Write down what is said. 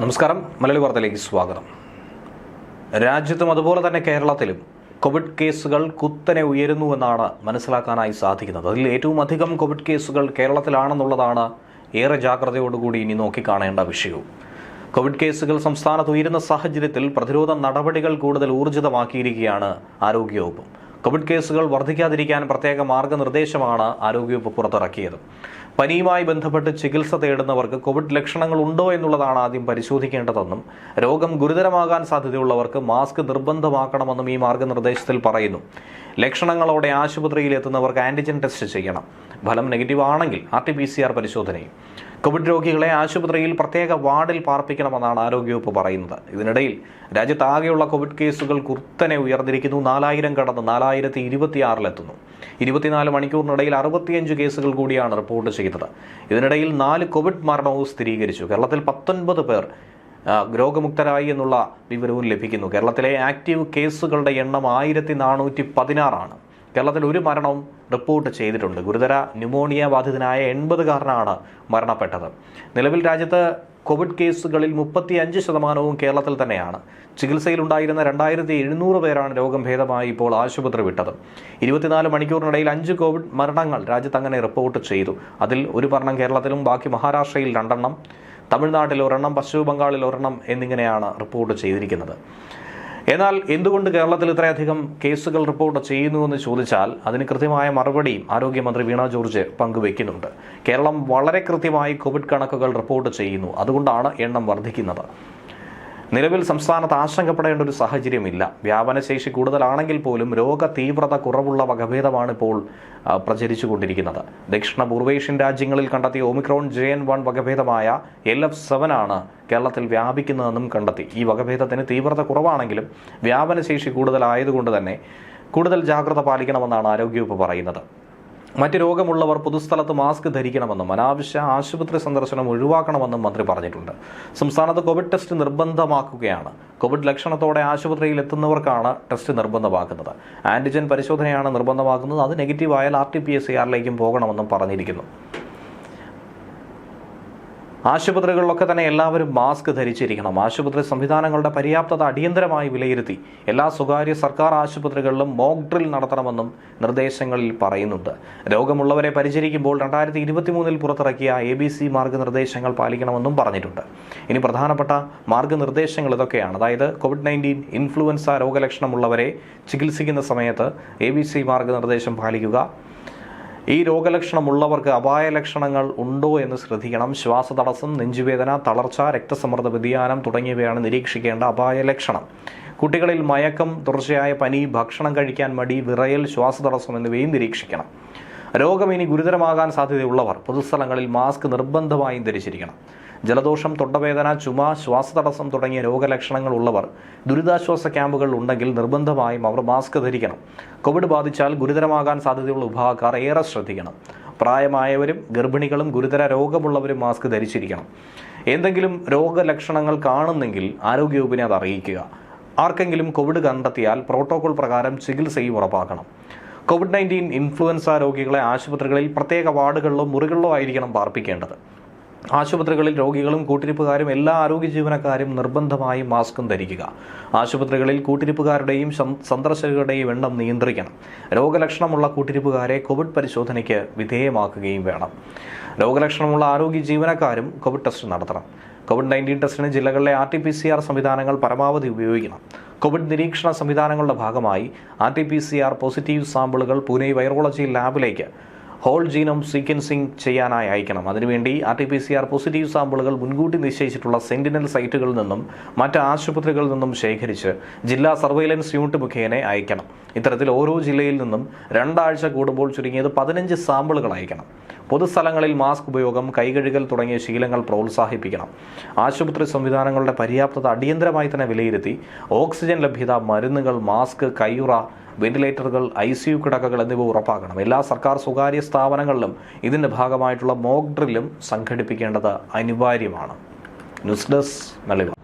നമസ്കാരം. മലയാളി വാർത്തയിലേക്ക് സ്വാഗതം. രാജ്യത്തും അതുപോലെ തന്നെ കേരളത്തിലും കോവിഡ് കേസുകൾ കുത്തനെ ഉയരുന്നുവെന്നാണ് മനസ്സിലാക്കാനായി സാധിക്കുന്നത്. അതിൽ ഏറ്റവും അധികം കോവിഡ് കേസുകൾ കേരളത്തിലാണെന്നുള്ളതാണ് ഏറെ ജാഗ്രതയോടുകൂടി ഇനി നോക്കിക്കാണേണ്ട വിഷയവും. കോവിഡ് കേസുകൾ സംസ്ഥാനത്ത് ഉയരുന്ന സാഹചര്യത്തിൽ പ്രതിരോധ നടപടികൾ കൂടുതൽ ഊർജിതമാക്കിയിരിക്കുകയാണ് ആരോഗ്യവകുപ്പും. കോവിഡ് കേസുകൾ വർദ്ധിക്കാതിരിക്കാൻ പ്രത്യേക മാർഗനിർദ്ദേശമാണ് ആരോഗ്യവകുപ്പ് പുറത്തിറക്കിയത്. പനിയുമായി ബന്ധപ്പെട്ട് ചികിത്സ തേടുന്നവർക്ക് കോവിഡ് ലക്ഷണങ്ങൾ ഉണ്ടോ എന്നുള്ളതാണ് ആദ്യം പരിശോധിക്കേണ്ടതെന്നും രോഗം ഗുരുതരമാകാൻ സാധ്യതയുള്ളവർക്ക് മാസ്ക് നിർബന്ധമാക്കണമെന്നും ഈ മാർഗനിർദ്ദേശത്തിൽ പറയുന്നു. ലക്ഷണങ്ങളോടെ ആശുപത്രിയിൽ എത്തുന്നവർക്ക് ആന്റിജൻ ടെസ്റ്റ് ചെയ്യണം. ഫലം നെഗറ്റീവ് ആണെങ്കിൽ R T P C R പരിശോധനയും. കോവിഡ് രോഗികളെ ആശുപത്രിയിൽ പ്രത്യേക വാർഡിൽ പാർപ്പിക്കണമെന്നാണ് ആരോഗ്യവകുപ്പ് പറയുന്നത്. ഇതിനിടയിൽ രാജ്യത്താകെയുള്ള കോവിഡ് കേസുകൾ കുർത്തനെ ഉയർന്നിരിക്കുന്നു. നാലായിരം കടന്ന് നാലായിരത്തി ഇരുപത്തിയാറിലെത്തുന്നു ഇരുപത്തിനാല് മണിക്കൂറിനിടയിൽ അറുപത്തിയഞ്ച് കേസുകൾ കൂടിയാണ് റിപ്പോർട്ട് ചെയ്തത്. ഇതിനിടയിൽ നാല് കോവിഡ് മരണവും സ്ഥിരീകരിച്ചു. കേരളത്തിൽ പത്തൊൻപത് പേർ രോഗമുക്തരായി എന്നുള്ള വിവരവും ലഭിക്കുന്നു. കേരളത്തിലെ ആക്റ്റീവ് കേസുകളുടെ എണ്ണം ആയിരത്തി നാനൂറ്റി പതിനാറാണ് കേരളത്തിൽ ഒരു മരണവും റിപ്പോർട്ട് ചെയ്തിട്ടുണ്ട്. ഗുരുതര ന്യൂമോണിയ ബാധിതനായ എൺപതുകാരനാണ് മരണപ്പെട്ടത്. നിലവിൽ രാജ്യത്ത് കോവിഡ് കേസുകളിൽ മുപ്പത്തി അഞ്ച് ശതമാനവും കേരളത്തിൽ തന്നെയാണ്. ചികിത്സയിലുണ്ടായിരുന്ന രണ്ടായിരത്തി എഴുന്നൂറ് പേരാണ് രോഗം ഭേദമായി ഇപ്പോൾ ആശുപത്രി വിട്ടത്. ഇരുപത്തിനാല് മണിക്കൂറിനിടയിൽ അഞ്ച് കോവിഡ് മരണങ്ങൾ രാജ്യത്ത് അങ്ങനെ റിപ്പോർട്ട് ചെയ്തു. അതിൽ ഒരു മരണം കേരളത്തിലും ബാക്കി മഹാരാഷ്ട്രയിൽ രണ്ടെണ്ണം തമിഴ്നാട്ടിൽ ഒരെണ്ണം പശ്ചിമ ബംഗാളിൽ ഒരെണ്ണം എന്നിങ്ങനെയാണ് റിപ്പോർട്ട് ചെയ്തിരിക്കുന്നത്. എന്നാൽ എന്തുകൊണ്ട് കേരളത്തിൽ ഇത്രയധികം കേസുകൾ റിപ്പോർട്ട് ചെയ്യുന്നുവെന്ന് ചോദിച്ചാൽ അതിന് കൃത്യമായ മറുപടിയും ആരോഗ്യമന്ത്രി വീണ ജോർജ് പങ്കുവെക്കുന്നുണ്ട് കേരളം വളരെ കൃത്യമായി കോവിഡ് കണക്കുകൾ റിപ്പോർട്ട് ചെയ്യുന്നു. അതുകൊണ്ടാണ് എണ്ണം വർദ്ധിക്കുന്നത്. നിലവിൽ സംസ്ഥാനത്ത് ആശങ്കപ്പെടേണ്ട ഒരു സാഹചര്യമില്ല. വ്യാപനശേഷി കൂടുതലാണെങ്കിൽ പോലും രോഗ തീവ്രത കുറവുള്ള വകഭേദമാണ് ഇപ്പോൾ പ്രചരിച്ചു പ്രചരിച്ചുകൊണ്ടിരിക്കുന്നത്. ദക്ഷിണ പൂർവേഷ്യൻ രാജ്യങ്ങളിൽ കണ്ടെത്തിയ ഒമിക്രോൺ ജെ എൻ വൺ വകഭേദമായ എൽ എഫ് സെവൻ ആണ് കേരളത്തിൽ വ്യാപിക്കുന്നതെന്നും കണ്ടെത്തി. ഈ വകഭേദത്തിന് തീവ്രത കുറവാണെങ്കിലും വ്യാപനശേഷി കൂടുതലായതുകൊണ്ട് തന്നെ കൂടുതൽ ജാഗ്രത പാലിക്കണമെന്നാണ് ആരോഗ്യവകുപ്പ് പറയുന്നത്. മറ്റ് രോഗമുള്ളവർ പൊതുസ്ഥലത്ത് മാസ്ക് ധരിക്കണമെന്നും അനാവശ്യ ആശുപത്രി സന്ദർശനം ഒഴിവാക്കണമെന്നും മന്ത്രി പറഞ്ഞിട്ടുണ്ട്. സംസ്ഥാനത്ത് കോവിഡ് ടെസ്റ്റ് നിർബന്ധമാക്കുകയാണ്. കോവിഡ് ലക്ഷണത്തോടെ ആശുപത്രിയിൽ എത്തുന്നവർക്കാണ് ടെസ്റ്റ് നിർബന്ധമാക്കുന്നത്. ആന്റിജൻ പരിശോധനയാണ് നിർബന്ധമാക്കുന്നത്. അത് നെഗറ്റീവ് ആയാൽ ആർ ടി പി എസ് ആറിലേക്കും പോകണമെന്നും പറഞ്ഞിരിക്കുന്നു. ആശുപത്രികളിലൊക്കെ തന്നെ എല്ലാവരും മാസ്ക് ധരിച്ചിരിക്കണം. ആശുപത്രി സംവിധാനങ്ങളുടെ പര്യാപ്തത അടിയന്തരമായി വിലയിരുത്തി. എല്ലാ സ്വകാര്യ സർക്കാർ ആശുപത്രികളിലും മോക്ക് ഡ്രിൽ നടത്തണമെന്നും നിർദ്ദേശങ്ങളിൽ പറയുന്നുണ്ട്. രോഗമുള്ളവരെ പരിചരിക്കുമ്പോൾ രണ്ടായിരത്തി ഇരുപത്തി മൂന്നിൽ പുറത്തിറക്കിയ എ ബി സി മാർഗനിർദ്ദേശങ്ങൾ പാലിക്കണമെന്നും പറഞ്ഞിട്ടുണ്ട്. ഇനി പ്രധാനപ്പെട്ട മാർഗനിർദ്ദേശങ്ങൾ ഇതൊക്കെയാണ്. അതായത് കോവിഡ് നയന്റീൻ ഇൻഫ്ലുവൻസ രോഗലക്ഷണമുള്ളവരെ ചികിത്സിക്കുന്ന സമയത്ത് എ ബി സി മാർഗനിർദ്ദേശം പാലിക്കുക. ഈ രോഗലക്ഷണമുള്ളവർക്ക് അപായ ലക്ഷണങ്ങൾ ഉണ്ടോ എന്ന് ശ്രദ്ധിക്കണം. ശ്വാസതടസ്സം നെഞ്ചുവേദന തളർച്ച രക്തസമ്മർദ്ദ വ്യതിയാനം തുടങ്ങിയവയാണ് നിരീക്ഷിക്കേണ്ട അപായ ലക്ഷണം. കുട്ടികളിൽ മയക്കം തുടർച്ചയായ പനി ഭക്ഷണം കഴിക്കാൻ മടി വിറയൽ ശ്വാസതടസ്സം എന്നിവയും നിരീക്ഷിക്കണം. രോഗം ഇനി ഗുരുതരമാകാൻ സാധ്യതയുള്ളവർ പൊതുസ്ഥലങ്ങളിൽ മാസ്ക് നിർബന്ധമായും ധരിച്ചിരിക്കണം. ജലദോഷം തൊണ്ടവേദന ചുമ ശ്വാസതടസ്സം തുടങ്ങിയ രോഗലക്ഷണങ്ങൾ ഉള്ളവർ ദുരിതാശ്വാസ ക്യാമ്പുകൾ ഉണ്ടെങ്കിൽ നിർബന്ധമായും അവർ മാസ്ക് ധരിക്കണം. കോവിഡ് ബാധിച്ചാൽ ഗുരുതരമാകാൻ സാധ്യതയുള്ള വിഭാഗക്കാർ ഏറെ ശ്രദ്ധിക്കണം. പ്രായമായവരും ഗർഭിണികളും ഗുരുതര രോഗമുള്ളവരും മാസ്ക് ധരിച്ചിരിക്കണം. എന്തെങ്കിലും രോഗലക്ഷണങ്ങൾ കാണുന്നെങ്കിൽ ആരോഗ്യവകുപ്പിനെ അത് അറിയിക്കുക. ആർക്കെങ്കിലും കോവിഡ് കണ്ടെത്തിയാൽ പ്രോട്ടോകോൾ പ്രകാരം ചികിത്സയും ഉറപ്പാക്കണം. കോവിഡ് നയന്റീൻ ഇൻഫ്ലുവൻസ രോഗികളെ ആശുപത്രികളിൽ പ്രത്യേക വാർഡുകളിലോ മുറികളിലോ ആയിരിക്കണം പാർപ്പിക്കേണ്ടത്. ആശുപത്രികളിൽ രോഗികളും കൂട്ടിരിപ്പുകാരും എല്ലാ ആരോഗ്യ ജീവനക്കാരും നിർബന്ധമായി മാസ്കും ധരിക്കുക. ആശുപത്രികളിൽ കൂട്ടിരിപ്പുകാരുടെയും സന്ദർശകരുടെയും എണ്ണം നിയന്ത്രിക്കണം. രോഗലക്ഷണമുള്ള കൂട്ടിരിപ്പുകാരെ കോവിഡ് പരിശോധനയ്ക്ക് വിധേയമാക്കുകയും വേണം. രോഗലക്ഷണമുള്ള ആരോഗ്യ ജീവനക്കാരും കോവിഡ് ടെസ്റ്റ് നടത്തണം. കോവിഡ് നയന്റീൻ ടെസ്റ്റിന് ജില്ലകളിലെ R T P C R സംവിധാനങ്ങൾ പരമാവധി ഉപയോഗിക്കണം. കോവിഡ് നിരീക്ഷണ സംവിധാനങ്ങളുടെ ഭാഗമായി R T P C R positive സാമ്പിളുകൾ പൂനെ വൈറോളജി ലാബിലേക്ക് ഹോൾ ജീനോം സീക്വൻസിംഗ് ചെയ്യാനായി അയക്കണം. അതിനുവേണ്ടി R T P C R positive സാമ്പിളുകൾ മുൻകൂട്ടി നിശ്ചയിച്ചിട്ടുള്ള സെന്റിനൽ സൈറ്റുകളിൽ നിന്നും മറ്റ് ആശുപത്രികളിൽ നിന്നും ശേഖരിച്ച് ജില്ലാ സർവൈലൻസ് യൂണിറ്റ് മുഖേന അയക്കണം. ഇത്തരത്തിൽ ഓരോ ജില്ലയിൽ നിന്നും രണ്ടാഴ്ച കൂടുമ്പോൾ ചുരുങ്ങിയത് പതിനഞ്ച് സാമ്പിളുകൾ അയക്കണം. പൊതുസ്ഥലങ്ങളിൽ മാസ്ക് ഉപയോഗം കൈകഴുകൽ തുടങ്ങിയ ശീലങ്ങൾ പ്രോത്സാഹിപ്പിക്കണം. ആശുപത്രി സംവിധാനങ്ങളുടെ പര്യാപ്തത അടിയന്തരമായി തന്നെ വിലയിരുത്തി ഓക്സിജൻ ലഭ്യത മരുന്നുകൾ മാസ്ക് കയ്യുറ വെന്റിലേറ്ററുകൾ ഐ സി യു കിടക്കകൾ എന്നിവ ഉറപ്പാക്കണം. എല്ലാ സർക്കാർ സ്വകാര്യ സ്ഥാപനങ്ങളിലും ഇതിന്റെ ഭാഗമായിട്ടുള്ള മോക്ക് ഡ്രില്ലും സംഘടിപ്പിക്കേണ്ടത് അനിവാര്യമാണ്. News desk Malayalam